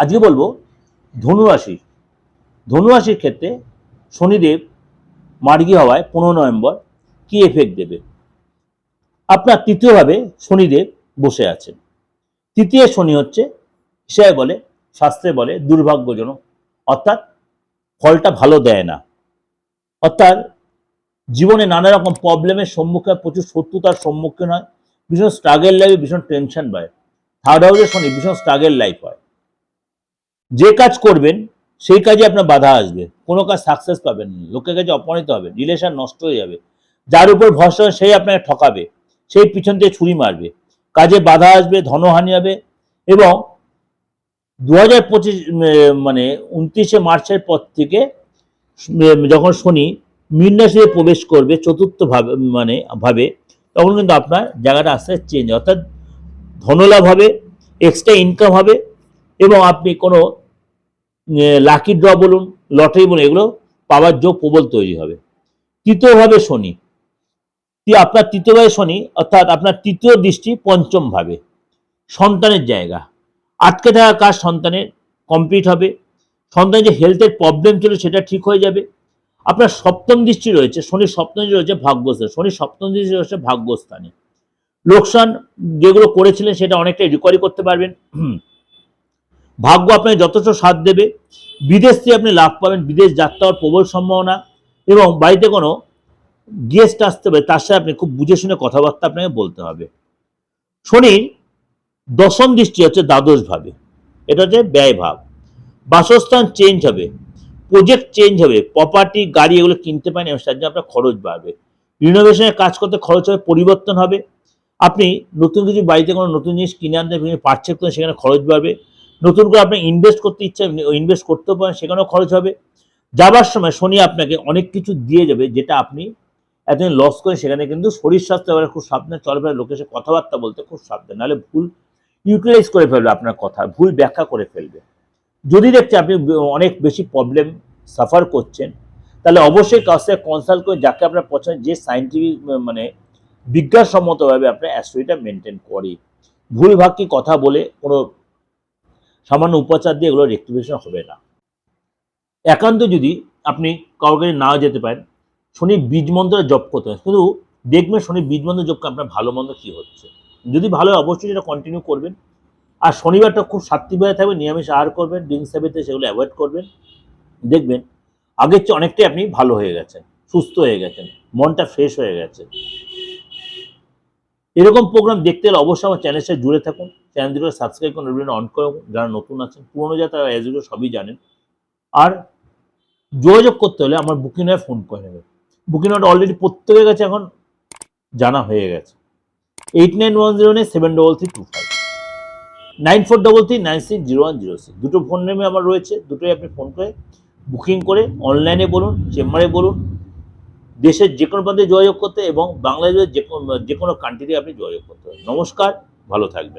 আজকে বলব ধনুরাশি। ধনুরাশির ক্ষেত্রে শনিদেব মার্গী হওয়ায় পনেরো নভেম্বর কি এফেক্ট দেবে? আপনার তৃতীয়ভাবে শনিদেব বসে আছেন। তৃতীয় শনি হচ্ছে, হিসাবে বলে, শাস্ত্রে বলে, দুর্ভাগ্যজনক। অর্থাৎ ফলটা ভালো দেয় না। অর্থাৎ জীবনে নানা রকম প্রবলেমের সম্মুখীন, প্রচুর শত্রুতার সম্মুখীন হয়। ভীষণ স্ট্রাগেল লাইফে ভীষণ টেনশন পায় থার্ড হাউসের শনি ভীষণ স্ট্রাগেল লাইফ হয়। যে কাজ করবেন, সেই কাজে আপনার বাধা আসবে। কোনো কাজ সাকসেস পাবেন না। লোকের কাছে অপমানিত হবে রিলেশন নষ্ট হয়ে যাবে। যার উপর ভরসা সেই আপনাকে ঠকাবে। সেই পিছন থেকে ছুরি মারবে। কাজে বাধা আসবে, ধনহানি হবে এবং দু হাজার পঁচিশ মানে উনত্রিশে মার্চের পর থেকে যখন শনি মীন প্রবেশ করবে চতুর্থ ভাবে মানে ভাবে, তখন কিন্তু আপনার জায়গাটা আস্তে আস্তে চেঞ্জ অর্থাৎ ধনলাভ হবে এক্সট্রা ইনকাম হবে এবং আপনি কোনো লাকি ড্র বলুন, লটারি বলুন, এগুলো পাওয়ার যোগ প্রবল তৈরি হবে। তৃতীয়ভাবে শনি। আপনার তৃতীয়ভাবে শনি, অর্থাৎ আপনার তৃতীয় দৃষ্টি পঞ্চম ভাবে সন্তানের জায়গা। আটকে থাকা কাজ সন্তানের কমপ্লিট হবে। সন্তানের যে হেলথের প্রবলেম ছিল সেটা ঠিক হয়ে যাবে। আপনার সপ্তম দৃষ্টি রয়েছে, শনির সপ্তম দৃষ্টি রয়েছে ভাগ্যস্থানে। শনির সপ্তম দৃষ্টি রয়েছে ভাগ্যস্থানে। লোকসান যেগুলো করেছিলেন সেটা অনেকটাই রিকভারি করতে পারবেন। ভাগ্য আপনাকে যথেষ্ট সাথ দেবে। বিদেশ থেকে আপনি লাভ পাবেন। বিদেশ যাত্রা হওয়ার প্রবল সম্ভাবনা এবং বাড়িতে কোনো গেস্ট আসতে পারে, তার সাথে আপনি খুব বুঝে শুনে কথাবার্তা আপনাকে বলতে হবে। শনির দশম দৃষ্টি হচ্ছে দ্বাদশ ভাবে এটা হচ্ছে ব্যয় ভাব বাসস্থান চেঞ্জ হবে। প্রজেক্ট চেঞ্জ হবে। প্রপার্টি গাড়ি এগুলো কিনতে পারেন এবং তার জন্য আপনার খরচ বাড়বে। রিনোভেশনের কাজ করতে খরচ হবে, পরিবর্তন হবে। আপনি নতুন কিছু বাড়িতে কোনো নতুন জিনিস কিনে আনতে পারছেন সেখানে খরচ বাড়বে। নতুন করে আপনি ইনভেস্ট করতে ইচ্ছে ইনভেস্ট করতেও পারেন, সেখানেও খরচ হবে। যাবার সময় শনি আপনাকে অনেক কিছু দিয়ে যাবে, যেটা আপনি এতদিন লস করে সেখানে কিন্তু শরীর স্বাস্থ্য এবারে খুব সাবধানে চলাফেরা লোকের সাথে কথাবার্তা বলতে খুব সাবধান। নাহলে ভুল ইউটিলাইজ করে ফেলবে আপনার কথা, ভুল ব্যাখ্যা করে ফেলবে। যদি দেখছে আপনি অনেক বেশি প্রবলেম সাফার করছেন, তাহলে অবশ্যই কাছ থেকে কনসাল্ট করে যাকে আপনার পছন্দ, যে সাইন্টিফিক মানে বিজ্ঞানসম্মতভাবে আপনার অ্যাস্ট্রোইটা মেনটেন করে। ভুল কি কথা বলে, কোনো সামান্য উপচার দিয়ে এগুলো রেক্টিফিকেশন হবে না। একান্ত যদি আপনি কাউকে নাও যেতে পারেন, শনি বীজ মন্ত্র জপ করতে হয় কিন্তু দেখবেন শনি বীজ মন্ত্র জপ করে আপনার ভালো মন্দ কী হচ্ছে। যদি ভালো অবশ্যই সেটা কন্টিনিউ করবেন। আর শনিবারটা খুব সাত্বিকভাবে থাকবে নিরামিষ আহার করবেন ড্রিঙ্কস হ্যাবিতে সেগুলো অ্যাভয়েড করবেন। দেখবেন আগের চেয়ে অনেকটাই আপনি ভালো হয়ে গেছেন, সুস্থ হয়ে গেছেন, মনটা ফ্রেশ হয়ে গেছে। এরকম প্রোগ্রাম দেখতে হলে অবশ্যই আমার চ্যানেলের সাথে জুড়ে থাকুন। চ্যানেল সাবস্ক্রাইব করুন নোটিফিকেশন অন করে রাখুন। যারা নতুন আছেন, পুরনো যা তারা অ্যাজ সবই জানেন। আর যোগাযোগ করতে হলে আমার বুকিং হয়ে ফোন করে নেবে বুকিং হয়ে অলরেডি প্রত্যেকের কাছে এখন জানা হয়ে গেছে। Eight nine one zero nine seven double three two five nine four double three nine six zero one zero six দুটো ফোন নেমে আমার রয়েছে, দুটোই আপনি ফোন করে বুকিং করে অনলাইনে বলুন চেম্বারে বলুন দেশের যে কোনো প্রান্তে যোগাযোগ করতে এবং বাংলাদেশের যে কোনো যে কোনো কান্ট্রিতে আপনি যোগাযোগ করতে পারেন। নমস্কার, ভালো থাকবেন।